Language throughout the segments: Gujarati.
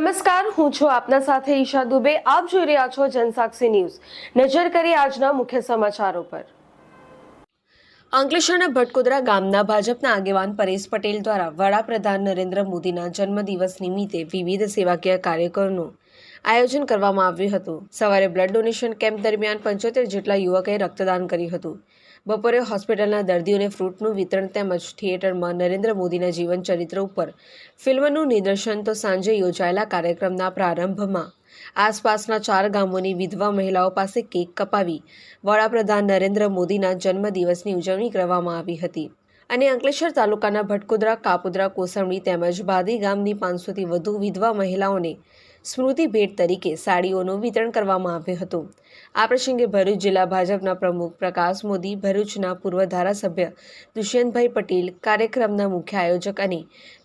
નમસ્કાર, હું છું આપના સાથે ઈશા દુબે. આપ જોઈ રહ્યા છો જનસાક્ષી ન્યૂઝ. નજર કરી આજના મુખ્ય સમાચારો પર. અંકલેશ્વરના ભટકોદરા ગામના ભાજપના આગેવાન પરેશ પટેલ દ્વારા વડાપ્રધાન નરેન્દ્ર મોદીના જન્મદિવસ નિમિત્તે વિવિધ સેવાકીય કાર્યક્રમોનું આયોજન કરવામાં આવ્યું હતું. સવારે બ્લડ ડોનેશન કેમ્પ દરમિયાન પંચોતેર જેટલા યુવકોએ રક્તદાન કર્યું હતું. બપોરે હોસ્પિટલના દર્દીઓને ફ્રૂટનું વિતરણ તેમજ થિયેટરમાં નરેન્દ્ર મોદીના જીવન ચરિત્ર ઉપર ફિલ્મનું નિદર્શન તો સાંજે યોજાયેલા કાર્યક્રમના પ્રારંભમાં આસપાસના ચાર ગામોની વિધવા મહિલાઓ પાસે કેક કપાવી વડાપ્રધાન નરેન્દ્ર મોદીના જન્મદિવસની ઉજવણી કરવામાં આવી હતી. અને અંકલેશ્વર તાલુકાના ભટકુદરા, કાપુદરા કોસમણી તેમજ બાદી ગામની પાંચસોથી વધુ વિધવા મહિલાઓને સ્મૃતિ ભેટ તરીકે સાડીઓનું વિતરણ કરવામાં આવ્યું હતું. આ પ્રસંગે ભરૂચ જિલ્લા ભાજપના પ્રમુખ પ્રકાશ મોદી, ભરૂચના પૂર્વ ધારાસભ્ય દુષ્યંતભાઈ પટેલ, કાર્યક્રમના મુખ્ય આયોજક અને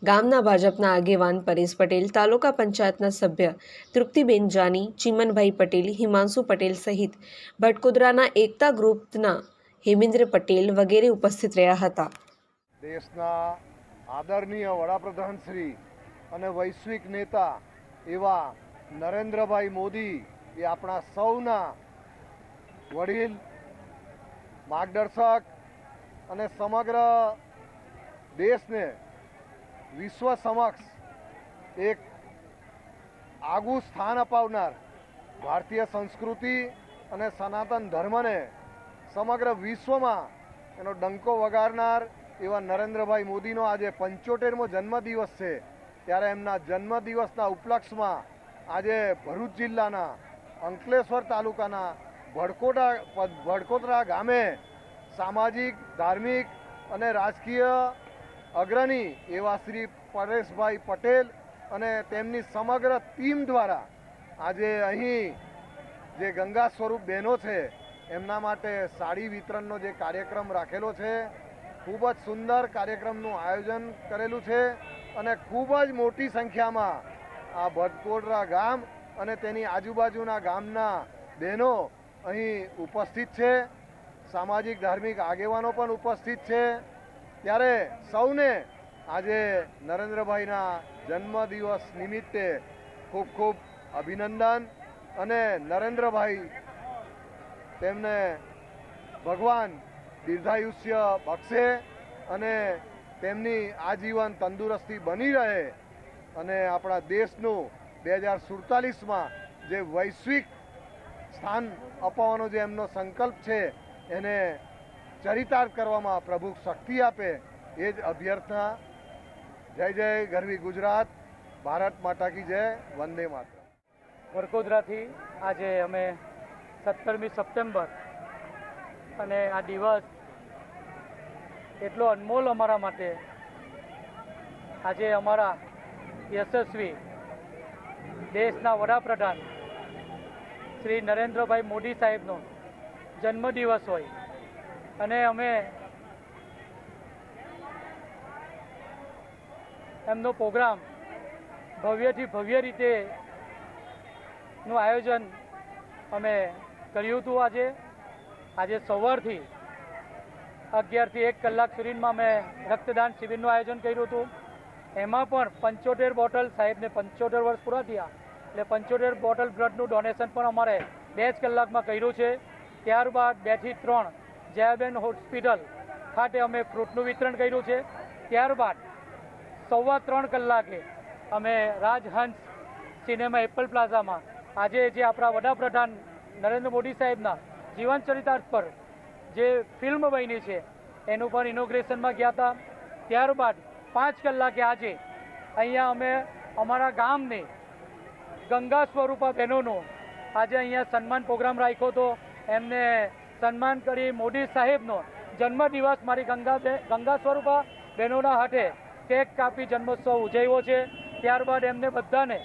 ગામના ભાજપના આગેવાન પરેશ પટેલ, તાલુકા પંચાયતના સભ્ય તૃપ્તિબેન જાની, ચિમનભાઈ પટેલ, હિમાંશુ પટેલ સહિત ભટકોદરાના એકતા ગ્રુપના હેમેન્દ્ર પટેલ વગેરે ઉપસ્થિત રહ્યા હતા. દેશના આદરણીય વડાપ્રધાન શ્રી અને વૈશ્વિક નેતા એવા નરેન્દ્રભાઈ મોદી એ આપણા સૌના વડીલ, માર્ગદર્શક અને સમગ્ર દેશને વિશ્વ સમક્ષ એક આગવું સ્થાન અપાવનાર ભારતીય સંસ્કૃતિ અને સનાતન ધર્મને સમગ્ર વિશ્વમાં એનો ડંકો વગાડનાર એવા નરેન્દ્રભાઈ મોદીનો આજે પંચોતેરમો જન્મદિવસ છે. ત્યારે એમના જન્મદિવસના ઉપલક્ષમાં આજે ભરૂચ જિલ્લાના અંકલેશ્વર તાલુકાના ભડકોટા ભડકોતરા ગામે સામાજિક, ધાર્મિક અને રાજકીય અગ્રણી એવા શ્રી પરેશભાઈ પટેલ અને તેમની સમગ્ર ટીમ દ્વારા આજે અહીં જે ગંગા સ્વરૂપ બહેનો છે, એમના માટે સાડી વિતરણનો જે કાર્યક્રમ રાખેલો છે, ખૂબ જ સુંદર કાર્યક્રમનું આયોજન કરેલું છે. અને ખૂબ જ મોટી સંખ્યામાં આ ભટકોડરા ગામ અને તેની આજુબાજુના ગામના બહેનો અહીં ઉપસ્થિત છે. સામાજિક, ધાર્મિક આગેવાનો પણ ઉપસ્થિત છે. ત્યારે સૌને આજે નરેન્દ્રભાઈના જન્મદિવસ નિમિત્તે ખૂબ ખૂબ અભિનંદન અને નરેન્દ્રભાઈ તેમને ભગવાન દીર્ઘાયુષ્ય બક્ષે અને તેમની આજીવન તંદુરસ્તી બની રહે અને આપણા દેશનું બે હજાર સુડતાલીસમાં જે વૈશ્વિક સ્થાન અપાવવાનો જે એમનો સંકલ્પ છે, એને ચરિતાર્થ કરવામાં પ્રભુ શક્તિ આપે એ જ અભ્યર્થના. જય જય, ગરવી ગુજરાત. ભારત માતા કી જય. વંદે માતા વડકોદરાથી આજે અમે સત્તરમી સપ્ટેમ્બર અને આ દિવસ એટલો અનમોલ અમારા માટે. આજે અમારા યશસ્વી દેશના વડાપ્રધાન શ્રી નરેન્દ્રભાઈ મોદી સાહેબનો જન્મદિવસ હોય. અને અમે એમનો પ્રોગ્રામ ભવ્યથી ભવ્ય રીતે નું આયોજન અમે કર્યું હતું આજે. આજે સવારથી અગિયારથી એક કલાક સુધીમાં મેં રક્તદાન શિબિરનું આયોજન કર્યું હતું. એમાં પણ પંચોતેર બોટલ સાહેબને પંચોતેર વર્ષ પૂરા થયા. એટલે પંચોતેર બોટલ બ્લડનું ડોનેશન પણ અમારે બે જ કલાકમાં કર્યું છે. ત્યારબાદ બેથી ત્રણ જયાબેન હોસ્પિટલ ખાતે અમે ફ્રૂટનું વિતરણ કર્યું છે. ત્યારબાદ સવા ત્રણ કલાકે અમે રાજહંસ સિનેમા એપલ પ્લાઝામાં આજે જે આપણા વડાપ્રધાન નરેન્દ્ર મોદી સાહેબના જીવન ચરિતાર્થ પર જે ફિલ્મ બની છે એનું પણ ઇનોગ્રેશનમાં ગયા હતા. ત્યારબાદ પાંચ કલાકે આજે અહીંયા અમે અમારા ગામને ગંગા સ્વરૂપા બહેનોનો આજે અહીંયા સન્માન પ્રોગ્રામ રાખ્યો હતો. એમને સન્માન કરી મોદી સાહેબનો જન્મદિવસ મારી ગંગા ગંગા સ્વરૂપા બહેનોના હાથે કેક કાપી જન્મોત્સવ ઉજવ્યો છે. ત્યારબાદ એમને બધાને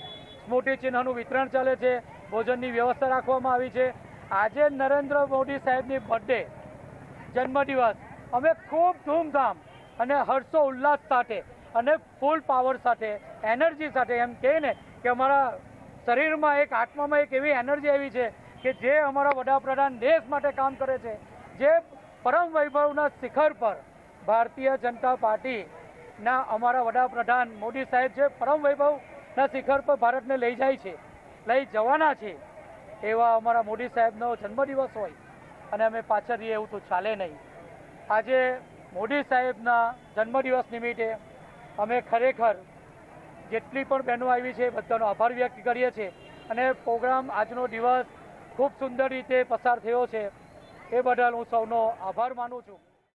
સ્મૃતિ ચિહ્નનું વિતરણ ચાલે છે. ભોજનની વ્યવસ્થા રાખવામાં આવી છે. આજે નરેન્દ્ર મોદી સાહેબની બર્થડે જન્મદિવસ. અમે ખૂબ ધૂમધામ અને હર્ષો ઉલ્લાસ સાથે અને ફૂલ પાવર સાથે, એનર્જી સાથે એમ કહીને કે અમારા શરીરમાં એક આત્મામાં એક એવી એનર્જી આવી છે કે જે અમારા વડાપ્રધાન દેશ માટે કામ કરે છે. જે પરમ વૈભવના શિખર પર ભારતીય જનતા પાર્ટીના અમારા વડાપ્રધાન મોદી સાહેબ જે પરમ વૈભવના શિખર પર ભારતને લઈ જાય છે, લઈ જવાના છે, એવા અમારા મોદી સાહેબનો જન્મદિવસ હોય અને અમે પાછળ રહીએ એવું તો ચાલે નહીં. આજે મોદી સાહેબના જન્મદિવસ નિમિત્તે અમે ખરેખર જેટલી પણ બહેનો આવી છે બધાનો આભાર વ્યક્ત કરીએ છીએ. અને પ્રોગ્રામ આજનો દિવસ ખૂબ સુંદર રીતે પસાર થયો છે. એ બદલ હું સૌનો આભાર માનું છું.